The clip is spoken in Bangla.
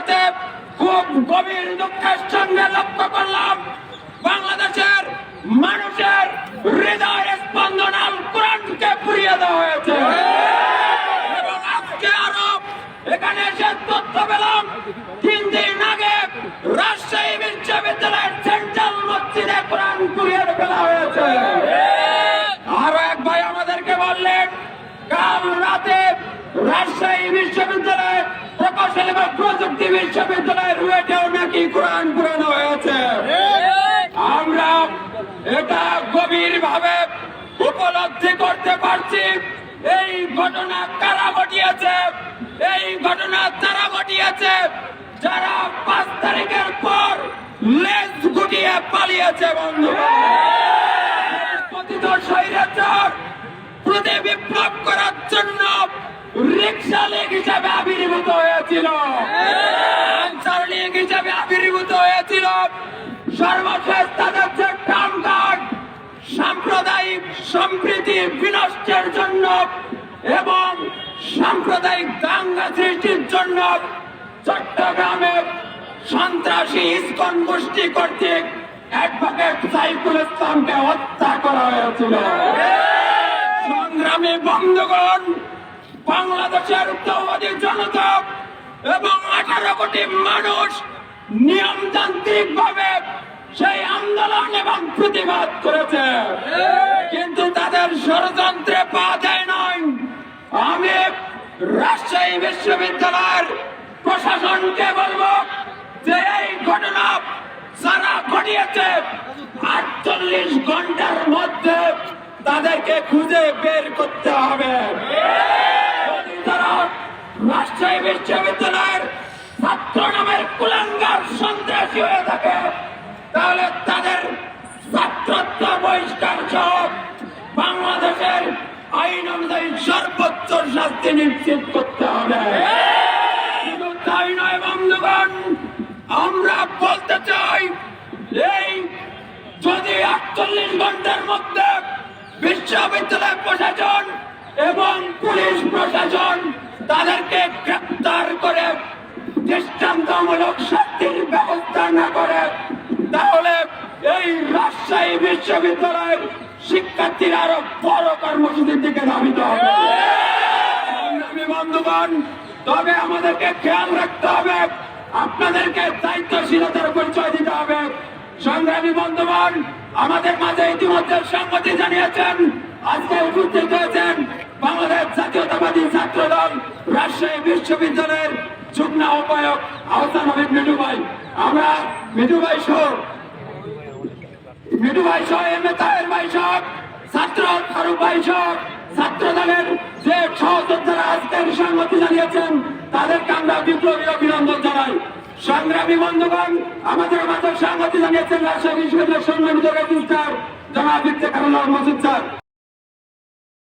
রাতে খুব গভীর দুঃখের সঙ্গে লক্ষ্য করলাম, বাংলাদেশের মানুষের হৃদয়ের স্পন্দন আল কোরআনকে পুড়িয়ে দেওয়া হয়েছে। এবং আজকে আরও এখানে এসে তথ্য পেলাম, তিন দিন আগে রাজশাহী বিশ্ববিদ্যালয়ের সেন্ট্রাল মসজিদে কোরআন পুড়িয়ে ফেলা হয়েছে। আরও এক ভাই আমাদেরকে বললেন, কাল রাতে রাজশাহী বিশ্ববিদ্যালয় প্রযুক্তি বিশ্ববিদ্যালয়ের রুয়েটেও নাকি কোরআন পুরানো হয়েছে? আমরা এটা গভীর ভাবে উপলব্ধি করতে পারছি। এই ঘটনা কারা ঘটিয়েছে? এই ঘটনা তারা ঘটিয়েছে যারা পাঁচ তারিখের পর লেজ গুটিয়ে পালিয়েছে বন্ধু স্বৈরাচার প্রতি বিপ্লব করার জন্য রিক্সা লীগ হিসাবে আবির্ভূত হয়েছিল। আনসার লীগ হিসাবে আবির্ভূত হয়েছিল। সর্বশেষ তাদের যে কার্ড সাম্প্রদায়িক সম্প্রীতি বিনষ্টের জন্য এবং সাম্প্রদায়িক দাঙ্গা সৃষ্টির জন্য চট্টগ্রামে সন্ত্রাসী ইস্কন গোষ্ঠী কর্তৃক অ্যাডভোকেট সাইফুল ইসলামকে হত্যা করা হয়েছিল। সংগ্রামী বন্ধুগণ বাংলাদেশের তৌবাদী জনতা এবং আঠারো কোটি মানুষ নিয়মতান্ত্রিক ভাবে সেই আন্দোলন এবং প্রতিবাদ করেছে। কিন্তু তাদের ষড়যন্ত্রে পা দেয় নয় আমি রাজশাহী বিশ্ববিদ্যালয়ের প্রশাসনকে বলব যে এই ঘটনা যারা ঘটিয়েছে। আটচল্লিশ ঘণ্টার মধ্যে তাদেরকে খুঁজে বের করতে হবে। সন্ত্রাসী হয়ে থাকে, তাহলে তাদের ছাত্রত্ব বহিষ্কার সহ বাংলাদেশের আইন অনুযায়ী সর্বোচ্চ শাস্তি নিশ্চিত করতে হবে। তাই নয়, বন্ধুগণ, আমরা বলতে চাই, এই যদি আটচল্লিশ ঘণ্টার মধ্যে বিশ্ববিদ্যালয় প্রশাসন এবং পুলিশ প্রশাসন তাদেরকে গ্রেপ্তার করে দৃষ্টান্তমূলক শাস্তির ব্যবস্থা না করে, তাহলে এই রাজশাহী বিশ্ববিদ্যালয়ের শিক্ষার্থীরা আরও বড় কর্মসূচির দিকে ধাবিত হবে। বন্ধুগণ, তবে আমাদেরকে খেয়াল রাখতে হবে, আপনাদেরকে দায়িত্বশীলতার পরিচয় দিতে হবে। সংগ্রামী বন্ধুগণ, আমাদের মাঝে ইতিমধ্যে সংগতি জানিয়েছেন, আজকে উপস্থিত হয়েছেন বাংলাদেশ জাতীয়তাবাদী ছাত্র দল রাজশাহী বিশ্ববিদ্যালয়ের যুগ্ম আহ্বায়ক আহসান হাবিব মিঠু ভাই আমরা মিঠু ভাই সহ মিঠু ভাই সহ এম এ তাহের ভাই সহ, ছাত্র ফারুক ভাই সহ, ছাত্র দলের যে সহযোদ্ধারা আজকের সংগতি জানিয়েছেন, তাদেরকে আমরা বিপ্লবী অভিনন্দন জানাই। সংগ্রামী বন্ধুগণ, আমাদের মাঝে সংগতি জানিয়েছেন রাজশাহী বিশ্ববিদ্যালয়ের সম্মানিত রেজিস্ট্রার জনাব ইফতেখারুল্লাহ মসুদ